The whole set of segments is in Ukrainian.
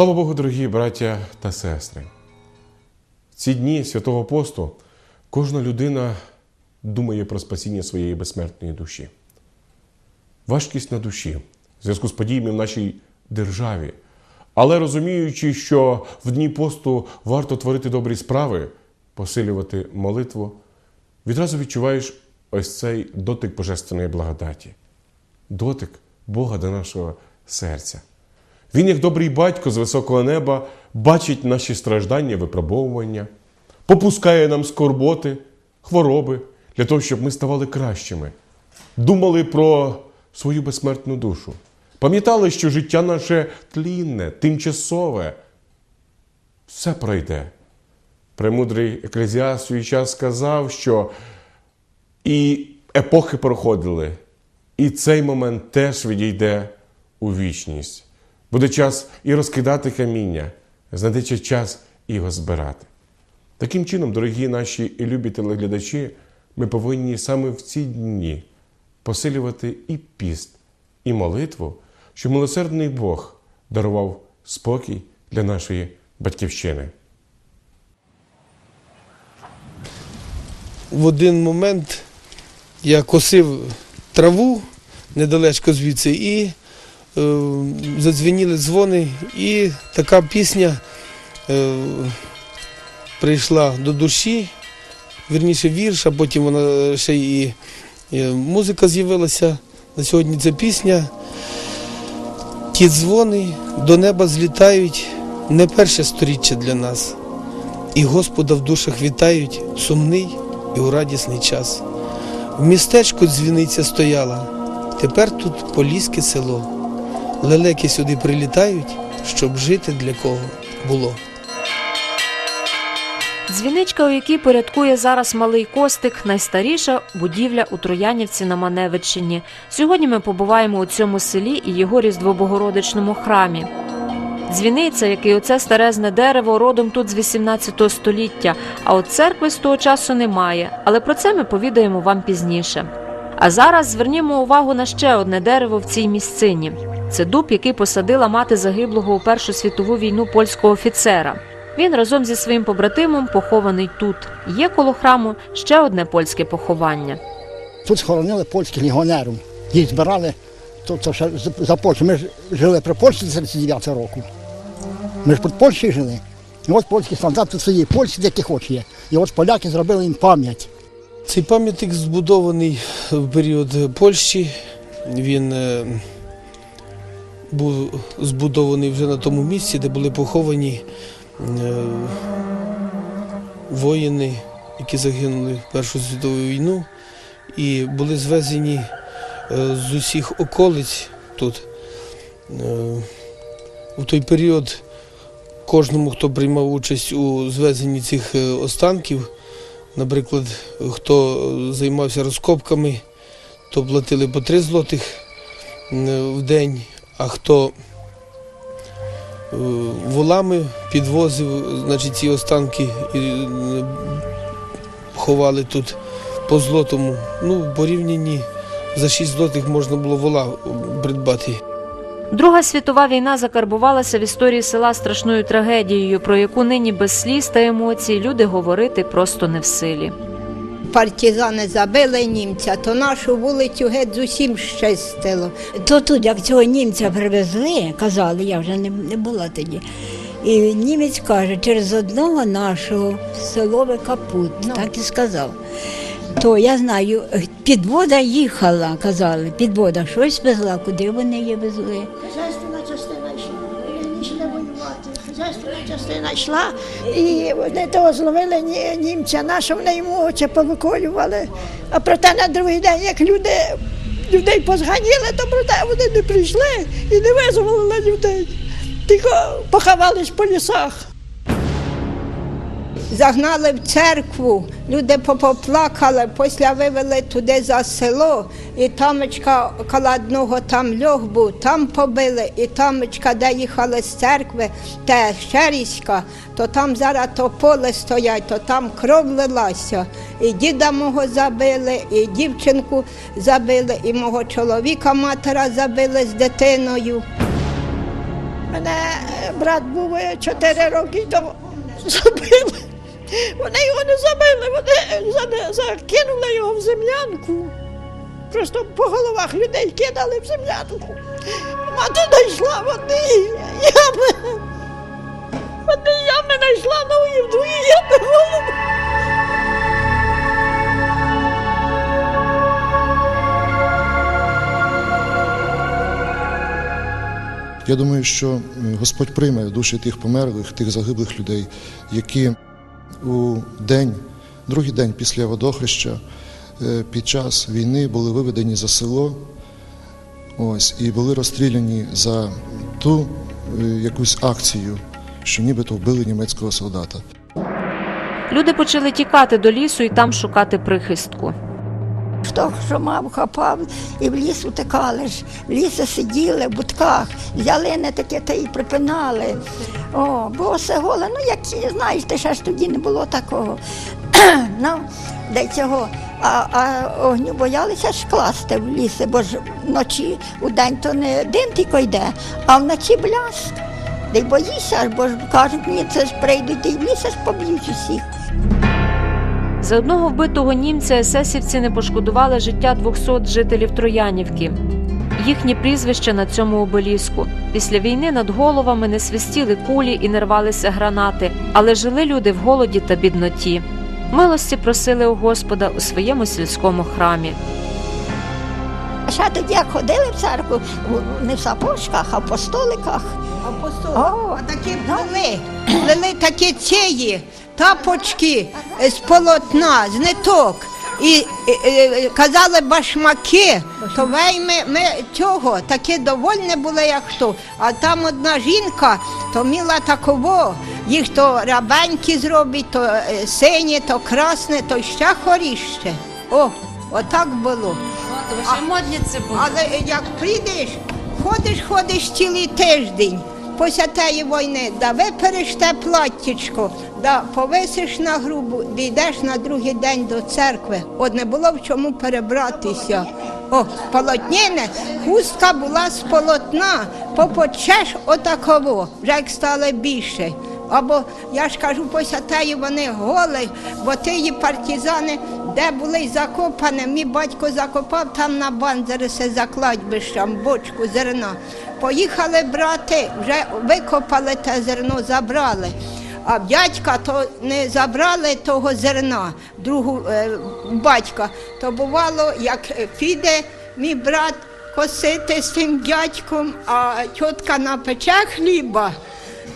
Слава Богу, дорогі браття та сестри! В ці дні святого посту кожна людина думає про спасіння своєї безсмертної душі. Важкість на душі в зв'язку з подіями в нашій державі. Але розуміючи, що в дні посту варто творити добрі справи, посилювати молитву, відразу відчуваєш ось цей дотик божественної благодаті, дотик Бога до нашого серця. Він, як добрий батько з високого неба, бачить наші страждання, випробовування, попускає нам скорботи, хвороби для того, щоб ми ставали кращими, думали про свою безсмертну душу, пам'ятали, що життя наше тлінне, тимчасове, все пройде. Премудрий еклезіаст свій час сказав, що і епохи проходили, і цей момент теж відійде у вічність. Буде час і розкидати каміння, знайдеться час і його збирати. Таким чином, дорогі наші і любі телеглядачі, ми повинні саме в ці дні посилювати і піст, і молитву, щоб милосердний Бог дарував спокій для нашої батьківщини. в один момент я косив траву недалечко звідси і задзвеніли дзвони, і така пісня е, прийшла до душі, вірніше вірш, а потім вона ще і, і музика з'явилася. На сьогодні ця пісня. Ті дзвони до неба злітають не перше сторіччя для нас. І Господа в душах вітають сумний і у радісний час. В містечку дзвіниця стояла, тепер тут поліське село. Лелеки сюди прилітають, щоб жити для кого було. Дзвіничка, у якій порядкує зараз малий костик, найстаріша будівля у Троянівці на Маневичині. Сьогодні ми побуваємо у цьому селі і його різдвобогородичному храмі. Дзвіниця, як і оце старезне дерево, родом тут з 18 століття, а от церкви з того часу немає. Але про це ми повідаємо вам пізніше. А зараз звернімо увагу на ще одне дерево в цій місцині. Це дуб, який посадила мати загиблого у Першу світову війну польського офіцера. Він разом зі своїм побратимом похований тут. Є коло храму ще одне польське поховання. Тут схоронили польських легіонерів. Їх збирали то, то ще за Польщу. Ми ж жили при Польщі з 39 року. Ми ж під Польщею жили. І ось польський солдат тут своєї Польщі, де хоч є. І от поляки зробили їм пам'ять. Цей пам'ятник збудований в період Польщі. Він е, був збудований вже на тому місці, де були поховані е, воїни, які загинули в Першу світову війну, і були звезені е, з усіх околиць тут. Е, У той період кожному, хто приймав участь у звезенні цих останків, Наприклад, хто займався розкопками, то платили по 3 злотих в день, а хто е, волами підвозив, значить, ці останки е, ховали тут по злотому. Ну, порівнянні за 6 злотих можна було вола придбати. Друга світова війна закарбувалася в історії села страшною трагедією, про яку нині без сліз та емоцій люди говорити просто не в силі. Партизани забили німця, то нашу вулицю геть з усім щастило. То тут, як цього німця привезли, казали, я вже не, не була тоді. І німець каже, через одного нашого селове капут, так і сказав. То я знаю, підвода їхала, казали, підвода щось везла, куди вони її везли. Частина йшла, і вони того зловили ні- німця, нашого вони йому очі повиколювали. А проте на другий день, як люди, людей позганіли, то проте вони не прийшли і не визволили людей. Тільки поховались по лісах. Загнали в церкву, люди попоплакали, після вивели туди за село, і тамочка коло одного там льох був, там побили, і тамочка, де їхали з церкви, те Щеріська, то там зараз то поле стоять, то там кров лилася. І діда мого забили, і дівчинку забили, і мого чоловіка матера забили з дитиною. Мене е, брат був е, чотири роки тому забили. Вони його не забили, вони закинули його в землянку. Просто по головах людей кидали в землянку. Мати знайшла води, ями. Води ями знайшла, ну і в дві ями голову. Я думаю, що е, Господь прийме душі тих померлих, тих загиблих людей, які у день, другий день після водохреща, е, під час війни були виведені за село ось, і були розстріляні за ту е, якусь акцію, що нібито вбили німецького солдата. Люди почали тікати до лісу і там шукати прихистку. Хто що мав, хапав і в ліс утекали ж. В лісі сиділи в будках, взяли не таке та й припинали. О, бо все голе, ну як знаєш, ти ще ж тоді не було такого. ну, де цього. А, а огню боялися ж класти в ліси, бо ж вночі у день то не дим тільки йде, а вночі бляск. Де й боїшся, бо ж кажуть, ні, це ж прийдуть і в ліси ж поб'ють усіх. За одного вбитого німця есесівці не пошкодували життя 200 жителів Троянівки. Їхні прізвища на цьому обеліску. Після війни над головами не свистіли кулі і не рвалися гранати, але жили люди в голоді та бідноті. Милості просили у Господа у своєму сільському храмі. А ще тоді, як ходили в церкву, не в сапожках, а в постоликах. О, Такі плели, плели такі цієї тапочки з полотна, з ниток. І, е, е, казали башмаки, то вейми ми цього такі довольні були, як хто. А там одна жінка, то міла таково, їх то рабенькі зробить, то е, сині, то красне, то ще хоріще. О, отак було. Модниці. Але як прийдеш, ходиш, ходиш цілий тиждень після тієї війни, да випереш те платтячко, да повисиш на грубу, дійдеш на другий день до церкви. От не було в чому перебратися. О, полотняне, хустка була з полотна, попочеш отаково, вже як стало більше. Або я ж кажу, після теї вони голи, бо ті партизани, де були закопані, мій батько закопав там на Бандерисе за кладбищем бочку зерна. Поїхали брати, вже викопали те зерно, забрали. А дядька то не забрали того зерна, другу е, батька. То бувало, як е, піде мій брат косити з тим дядьком, а тітка напече хліба.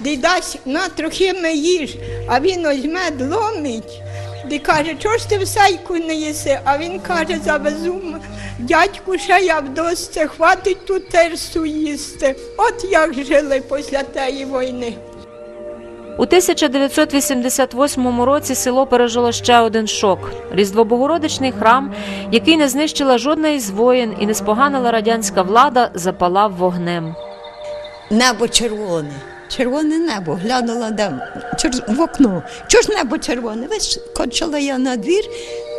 Ді дасть на трохи ми їж, а він ось мед ломить. Ді каже, чого ж ти в сайку не їси? А він каже, завезу дядьку ще я в хватить тут терсу їсти. От як жили після тієї війни. У 1988 році село пережило ще один шок: Різдвобогородичний храм, який не знищила жодна із воїн і не споганила радянська влада, запалав вогнем. Небо червоне. Червоне небо, глянула де, чер- в окно. Чого ж небо червоне? Вискочила я на двір,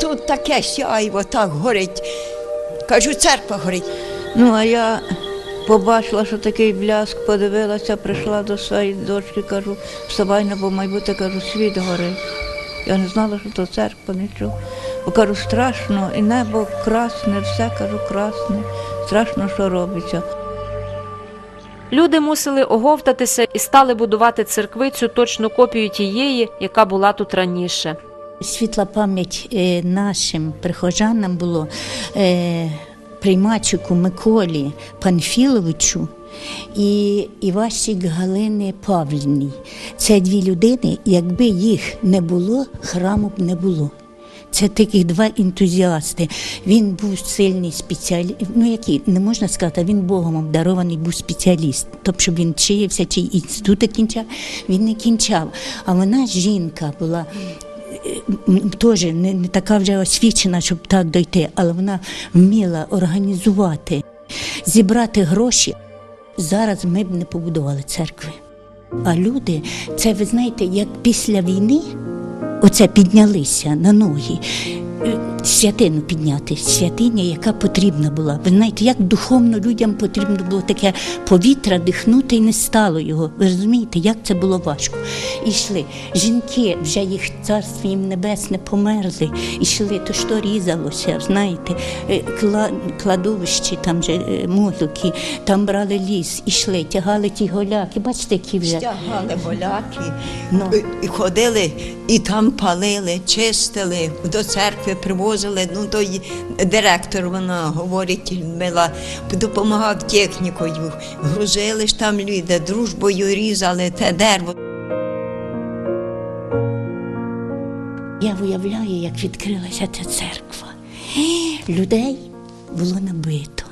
тут таке сяйво так горить. Кажу, церква горить. Ну, а я побачила, що такий бляск, подивилася, прийшла до своєї дочки, кажу, вставай, бо майбутнє, кажу, світ горить. Я не знала, що то церква, нічого. Бо кажу, страшно, і небо красне, все кажу, красне, страшно, що робиться. Люди мусили оговтатися і стали будувати церквицю точну копію тієї, яка була тут раніше. Світла пам'ять е, нашим прихожанам було е, приймачику Миколі Панфіловичу і Івасік Галини Павлівні. Це дві людини, якби їх не було, храму б не було. Це таких два ентузіасти. Він був сильний спеціаліст. Ну який не можна сказати, він Богом обдарований був спеціаліст. Тобто, він вчився чи інститути кінчав, він не кінчав. А вона жінка була теж не, не така вже освічена, щоб так дойти, але вона вміла організувати, зібрати гроші. Зараз ми б не побудували церкви. А люди, це ви знаєте, як після війни оце піднялися на ноги. Е, святину підняти, святиня, яка потрібна була. Ви знаєте, як духовно людям потрібно було таке повітря дихнути і не стало його. Ви розумієте, як це було важко. І йшли. Жінки, вже їх царство їм небесне померли. І йшли, то що різалося, знаєте, е, кладовищі, там же е, могилки, там брали ліс, ішли, тягали ті голяки. Бачите, які вже. Стягали голяки, Ну. і ходили, і там палили, чистили, до церкви привозили. Ну, той директор, вона говорить, мила допомагав технікою. Грузили ж там люди, дружбою різали те дерево. Я уявляю, як відкрилася ця церква. Людей було набито.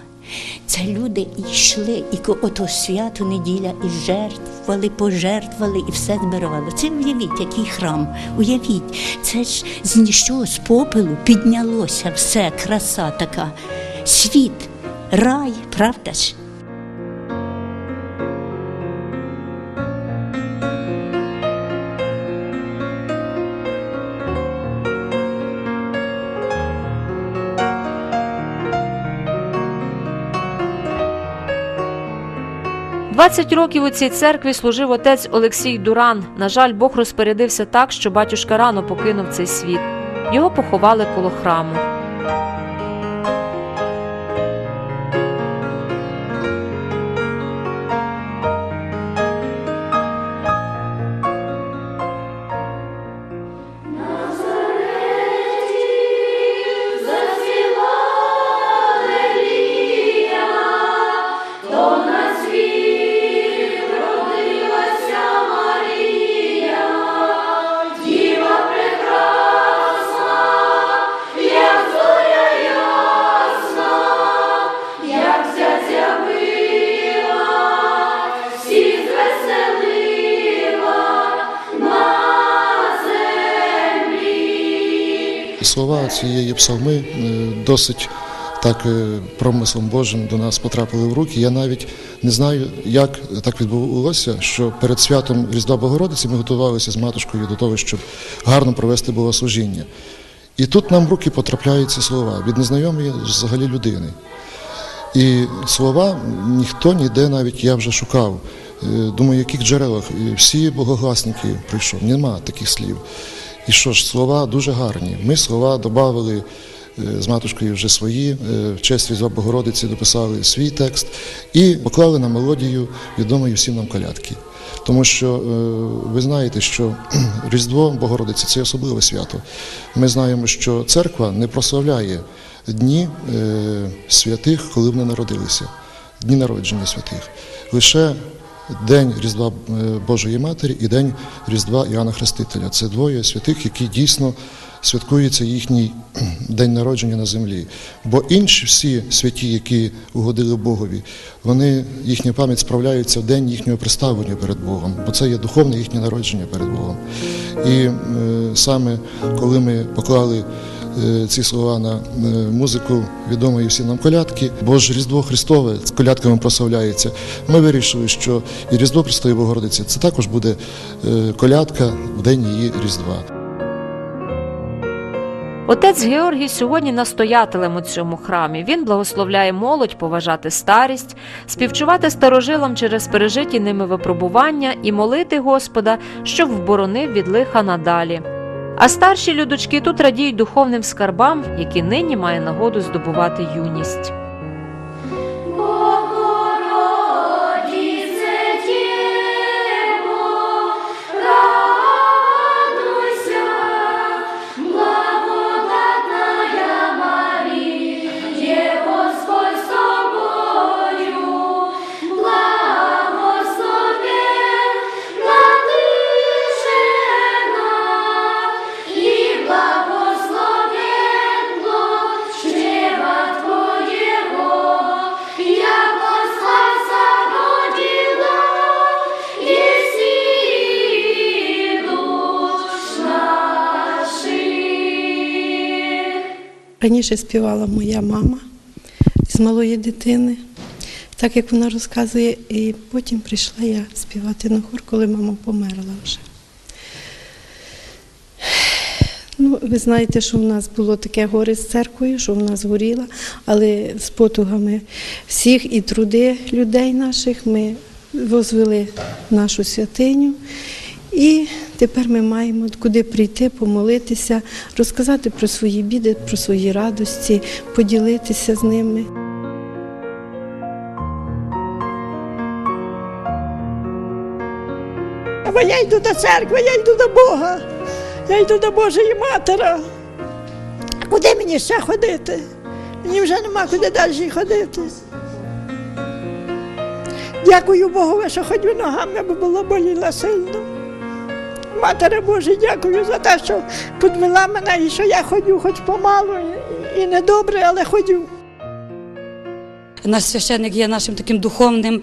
Це люди йшли, і ото свято неділя, і жертвували, пожертвували, і все збирали. Це уявіть, який храм. Уявіть, це ж з нічого, з попелу піднялося все, краса така. Світ, рай, правда ж? – 20 років у цій церкві служив отець Олексій Дуран. На жаль, Бог розпорядився так, що батюшка рано покинув цей світ. Його поховали коло храму. Слова цієї псалми е, досить так е, промислом Божим до нас потрапили в руки. Я навіть не знаю, як так відбулося, що перед святом Різдва Богородиці ми готувалися з матушкою до того, щоб гарно провести богослужіння. І тут нам в руки потрапляють ці слова від незнайомої взагалі людини. І слова ніхто ніде навіть я вже шукав. Е, Думаю, яких джерелах всі богогласники прийшов. Нема таких слів. І що ж, слова дуже гарні. Ми слова додали з матушкою вже свої, е, в честь Різдва Богородиці дописали свій текст і поклали на мелодію відомої всім нам колядки. Тому що е, ви знаєте, що Різдво Богородиці це особливе свято. Ми знаємо, що церква не прославляє дні е, святих, коли вони народилися, дні народження святих. Лише День Різдва е, Божої Матері і День Різдва Іоанна Хрестителя. Це двоє святих, які дійсно святкується їхній день народження на землі. Бо інші всі святі, які угодили Богові, вони їхня пам'ять справляється в день їхнього представлення перед Богом, бо це є духовне їхнє народження перед Богом. І е, саме коли ми поклали ці слова на е, музику відомої всім нам колядки, бо ж Різдво Христове з колядками прославляється. Ми вирішили, що і Різдво Престої Богородиці це також буде е, колядка в день її Різдва. Отець Георгій сьогодні настоятелем у цьому храмі. Він благословляє молодь поважати старість, співчувати старожилам через пережиті ними випробування і молити Господа, щоб вборонив від лиха надалі. А старші людочки тут радіють духовним скарбам, які нині має нагоду здобувати юність. Раніше співала моя мама з малої дитини, так як вона розказує, і потім прийшла я співати на хор, коли мама померла вже. Ну, ви знаєте, що в нас було таке горе з церквою, що в нас горіла, але з потугами всіх і труди людей наших ми возвели нашу святиню. І тепер ми маємо куди прийти, помолитися, розказати про свої біди, про свої радості, поділитися з ними. Бо я йду до церкви, я йду до Бога, я йду до Божої Матері. Куди мені ще ходити? Мені вже нема куди далі ходити. Дякую Богу, що хоч ногами бо було боліло сильно. Матері Божій, дякую за те, що підвела мене і що я ходю, хоч помалу, і- і не добре, але ходю. Наш священник є нашим таким духовним,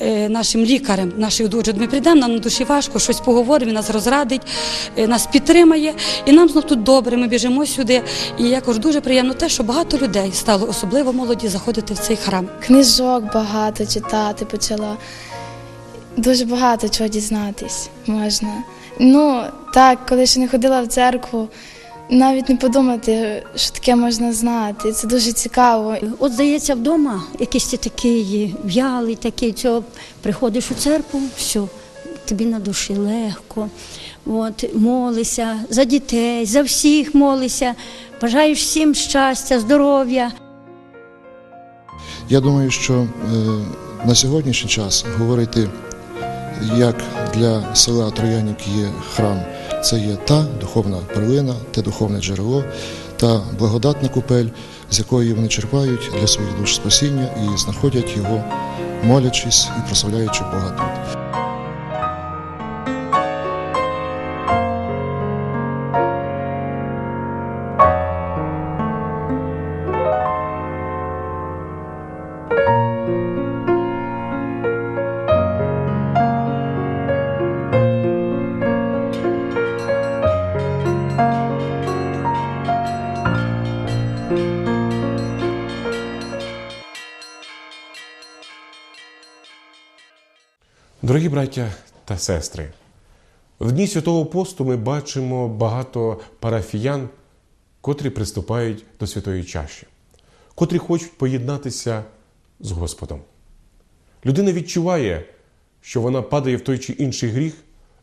е, нашим лікарем, наших душ. Ми прийдемо, нам на душі важко, щось поговоримо, він нас розрадить, е, нас підтримає, і нам знов тут добре. Ми біжимо сюди. І якось дуже приємно те, що багато людей стало, особливо молоді, заходити в цей храм. Книжок багато читати почала. Дуже багато чого дізнатись можна. Ну, так, коли ще не ходила в церкву, навіть не подумати, що таке можна знати. Це дуже цікаво. От здається, вдома якийсь ти такий в'ялий, такий, цього приходиш у церкву, все, тобі на душі легко. От, молися за дітей, за всіх молися, бажаєш всім щастя, здоров'я. Я думаю, що е, на сьогоднішній час говорити, як для села Троянівки є храм, це є та духовна перлина, те духовне джерело, та благодатна купель, з якої вони черпають для своїх душ спасіння і знаходять його, молячись і прославляючи Бога тут. Браття та сестри, в дні святого посту ми бачимо багато парафіян, котрі приступають до святої чаші, котрі хочуть поєднатися з Господом. Людина відчуває, що вона падає в той чи інший гріх,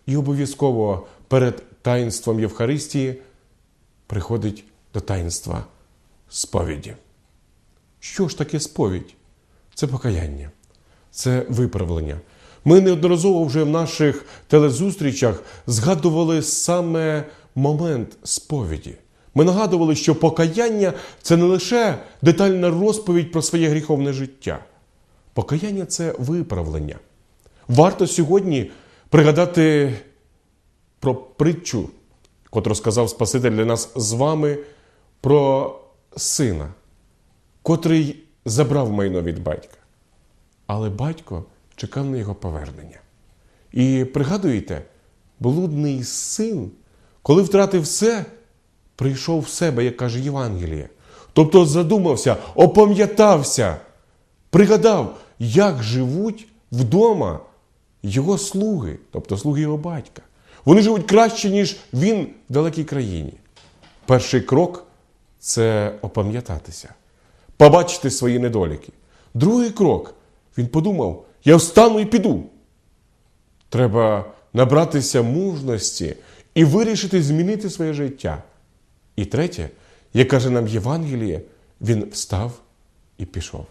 і обов'язково перед таїнством Євхаристії приходить до таїнства сповіді. Що ж таке сповідь? Це покаяння, це виправлення. Ми неодноразово вже в наших телезустрічах згадували саме момент сповіді. Ми нагадували, що покаяння це не лише детальна розповідь про своє гріховне життя. Покаяння це виправлення. Варто сьогодні пригадати про притчу, котру сказав Спаситель для нас з вами, про сина, котрий забрав майно від батька. Але батько чекав на його повернення. І пригадуєте, блудний син, коли втратив все, прийшов в себе, як каже Євангеліє. Тобто задумався, опам'ятався, пригадав, як живуть вдома його слуги, тобто слуги його батька. Вони живуть краще, ніж він в далекій країні. Перший крок це опам'ятатися, побачити свої недоліки. Другий крок він подумав: я встану і піду. Треба набратися мужності і вирішити змінити своє життя. І третє, як каже нам Євангеліє, він встав і пішов.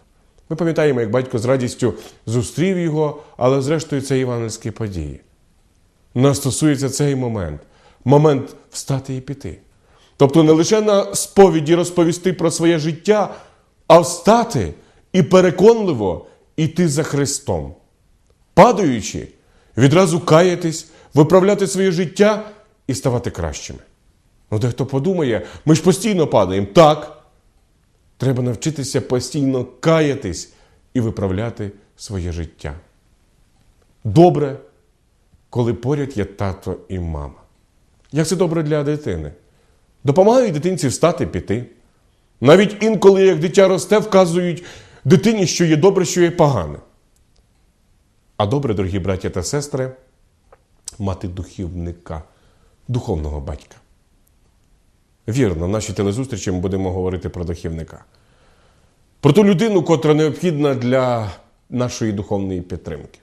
Ми пам'ятаємо, як батько з радістю зустрів його, але зрештою це євангельські події. Нас стосується цей момент момент встати і піти. Тобто не лише на сповіді розповісти про своє життя, а встати і переконливо іти за Христом. Падаючи, відразу каятись, виправляти своє життя і ставати кращими. Ну, дехто подумає, ми ж постійно падаємо. Так. Треба навчитися постійно каятись і виправляти своє життя. Добре, коли поряд є тато і мама. Як це добре для дитини? Допомагають дитинці встати піти. Навіть інколи, як дитя росте, вказують дитині, що є добре, що є погане. А добре, дорогі браття та сестри, мати духівника, духовного батька. Вірно, в нашій телезустрічі ми будемо говорити про духівника. Про ту людину, котра необхідна для нашої духовної підтримки.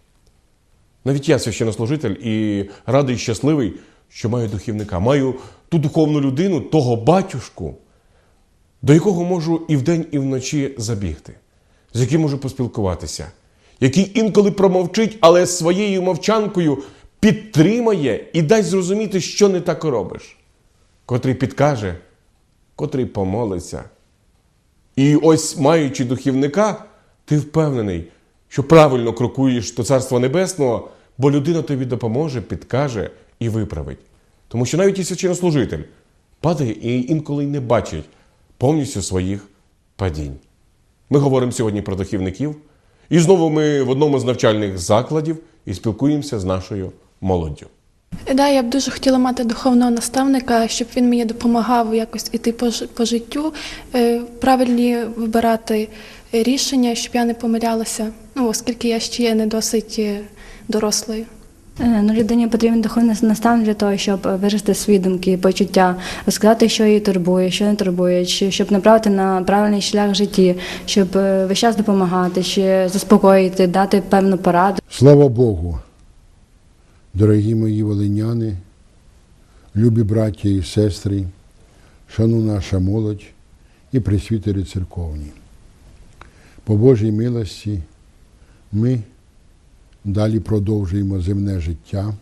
Навіть я священнослужитель і радий, щасливий, що маю духівника. Маю ту духовну людину, того батюшку, до якого можу і вдень, і вночі забігти, з яким можу поспілкуватися, який інколи промовчить, але своєю мовчанкою підтримає і дасть зрозуміти, що не так робиш, котрий підкаже, котрий помолиться. І ось, маючи духівника, ти впевнений, що правильно крокуєш до Царства Небесного, бо людина тобі допоможе, підкаже і виправить. Тому що навіть і священнослужитель падає і інколи не бачить повністю своїх падінь. Ми говоримо сьогодні про духівників, і знову ми в одному з навчальних закладів і спілкуємося з нашою молоддю. Да, я б дуже хотіла мати духовного наставника, щоб він мені допомагав якось іти по, життю, е, правильні вибирати рішення, щоб я не помилялася, ну, оскільки я ще є не досить е, дорослою. Е, Ну, людині потрібен духовний наставник для того, щоб е, виразити свої думки, почуття, розказати, що її турбує, що не турбує, щоб направити на правильний шлях в житті, щоб е, весь час допомагати, чи заспокоїти, дати певну пораду. Слава Богу, дорогі мої волиняни, любі браття і сестри, шану наша молодь і присвітери церковні. По Божій милості ми далі продовжуємо земне життя,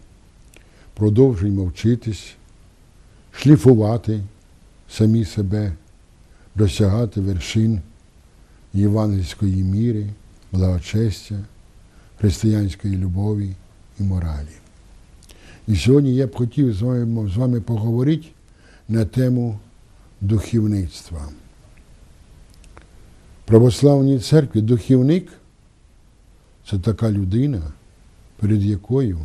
продовжуємо вчитись, шліфувати самі себе, досягати вершин євангельської міри, благочестя, християнської любові і моралі. І сьогодні я б хотів з вами, з вами поговорити на тему духовництва. В православній церкві духовник це така людина, перед якою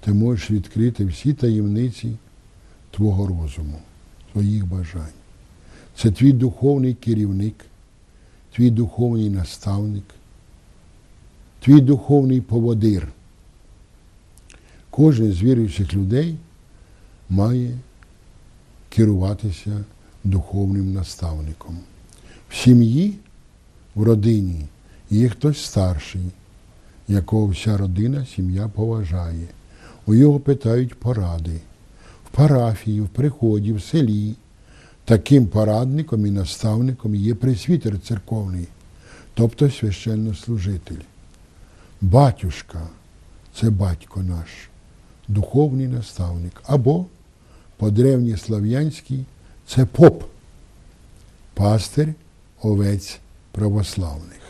ти можеш відкрити всі таємниці твого розуму, твоїх бажань. Це твій духовний керівник, твій духовний наставник, твій духовний поводир. Кожен з віруючих людей має керуватися духовним наставником. В сім'ї, в родині є хтось старший, якого вся родина, сім'я поважає. У його питають поради. В парафії, в приході, в селі. Таким порадником і наставником є пресвітер церковний, тобто священнослужитель. Батюшка це батько наш, духовний наставник. Або по древньослав'янськи це поп, пастир овець православних.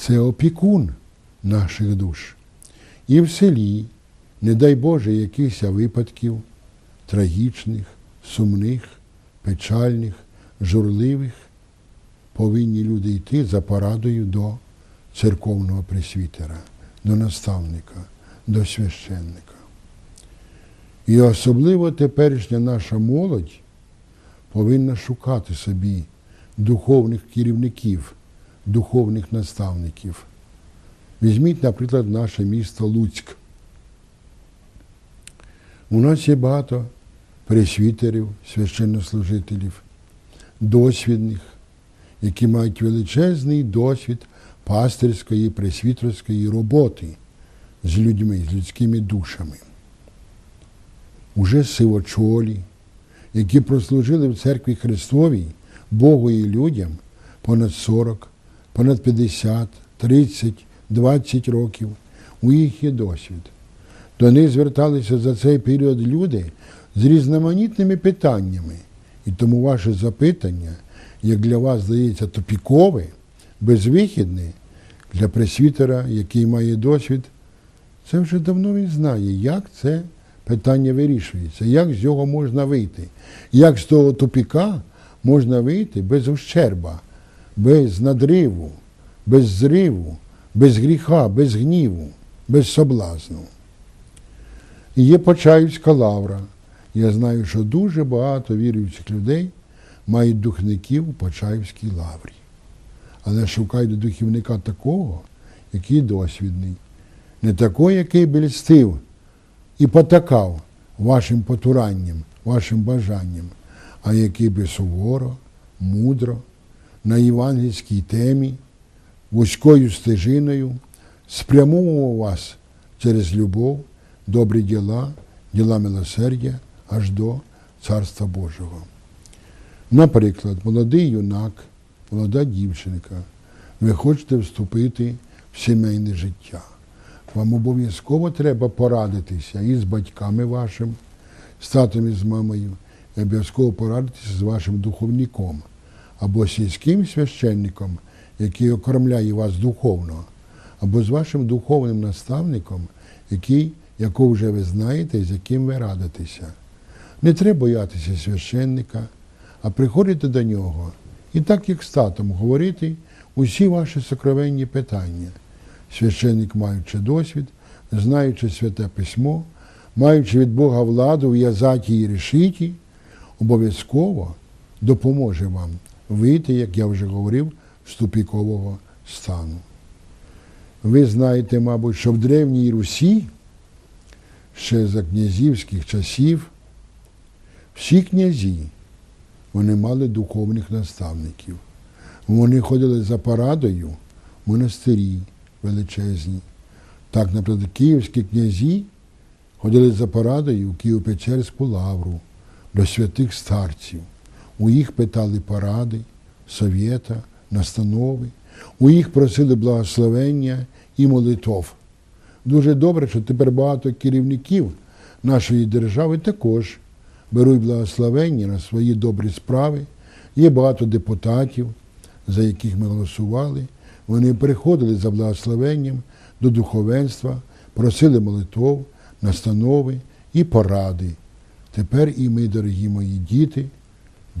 Це опікун наших душ. І в селі, не дай Боже, якихось випадків трагічних, сумних, печальних, журливих, повинні люди йти за порадою до церковного пресвітера, до наставника, до священника. І особливо теперішня наша молодь повинна шукати собі духовних керівників, духовних наставників. Візьміть, наприклад, наше місто Луцьк. У нас є багато пресвітерів, священнослужителів, досвідних, які мають величезний досвід пастирської, пресвітерської роботи з людьми, з людськими душами. Уже сивочолі, які прослужили в церкві Христовій Богу і людям понад 40, понад 50, 30, 20 років. У їх є досвід. До них зверталися за цей період люди з різноманітними питаннями. І тому ваше запитання, як для вас здається тупікове, безвихідне, для пресвітера, який має досвід, це вже давно він знає, як це питання вирішується, як з нього можна вийти, як з того тупіка можна вийти без ущерба, без надриву, без зриву, без гріха, без гніву, без соблазну. І є Почаївська лавра. Я знаю, що дуже багато віруючих людей мають духовників у Почаївській лаврі. Але шукають духовника такого, який досвідний, не такого, який би льстив і потакав вашим потуранням, вашим бажанням, а який би суворо, мудро, на євангельській темі, вузькою стежиною спрямовував вас через любов, добрі діла, діла милосердя аж до Царства Божого. Наприклад, молодий юнак, молода дівчинка, ви хочете вступити в сімейне життя. Вам обов'язково треба порадитися і з батьками вашим, з татом і з мамою, і обов'язково порадитися з вашим духовником або сільським священником, який окормляє вас духовно, або з вашим духовним наставником, який, якого вже ви знаєте, з яким ви радитеся. Не треба боятися священника, а приходити до нього і так, як з татом, говорити усі ваші сокровенні питання. Священник, маючи досвід, знаючи святе письмо, маючи від Бога владу в'язати і рішити, обов'язково допоможе вам вийти, як я вже говорив, з тупікового стану. Ви знаєте, мабуть, що в Древній Русі ще за князівських часів всі князі вони мали духовних наставників. Вони ходили за порадою в монастирі величезні. Так, наприклад, київські князі ходили за порадою в Києво-Печерську лавру до святих старців. У їх питали поради, совєта, настанови, у їх просили благословення і молитов. Дуже добре, що тепер багато керівників нашої держави також беруть благословення на свої добрі справи. Є багато депутатів, за яких ми голосували. Вони приходили за благословенням до духовенства, просили молитов, настанови і поради. Тепер і ми, дорогі мої діти,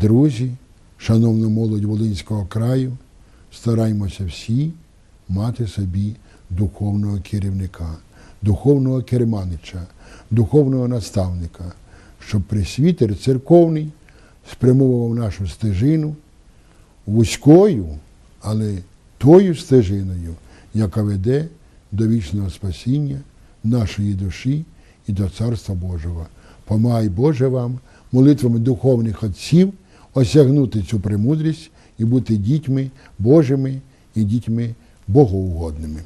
друзі, шановна молодь Волинського краю, стараємося всі мати собі духовного керівника, духовного керманича, духовного наставника, щоб присвітер церковний спрямовував нашу стежину вузькою, але тою стежиною, яка веде до вічного спасіння нашої душі і до Царства Божого. Помагай Боже вам молитвами духовних отців осягнути цю премудрість і бути дітьми Божими і дітьми богоугодними.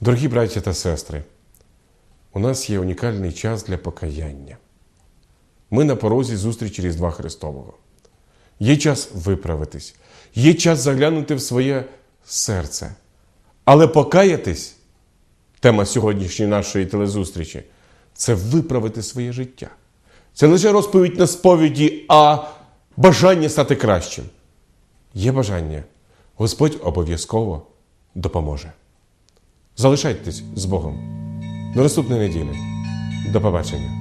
Дорогі браті та сестри, у нас є унікальний час для покаяння. Ми на порозі зустрічі Різдва Христового. Є час виправитись, є час заглянути в своє серце. Але покаятись, тема сьогоднішньої нашої телезустрічі, це виправити своє життя. Це не лише розповідь на сповіді, а бажання стати кращим. Є бажання, Господь обов'язково допоможе. Залишайтесь з Богом. До наступної неділі. До побачення.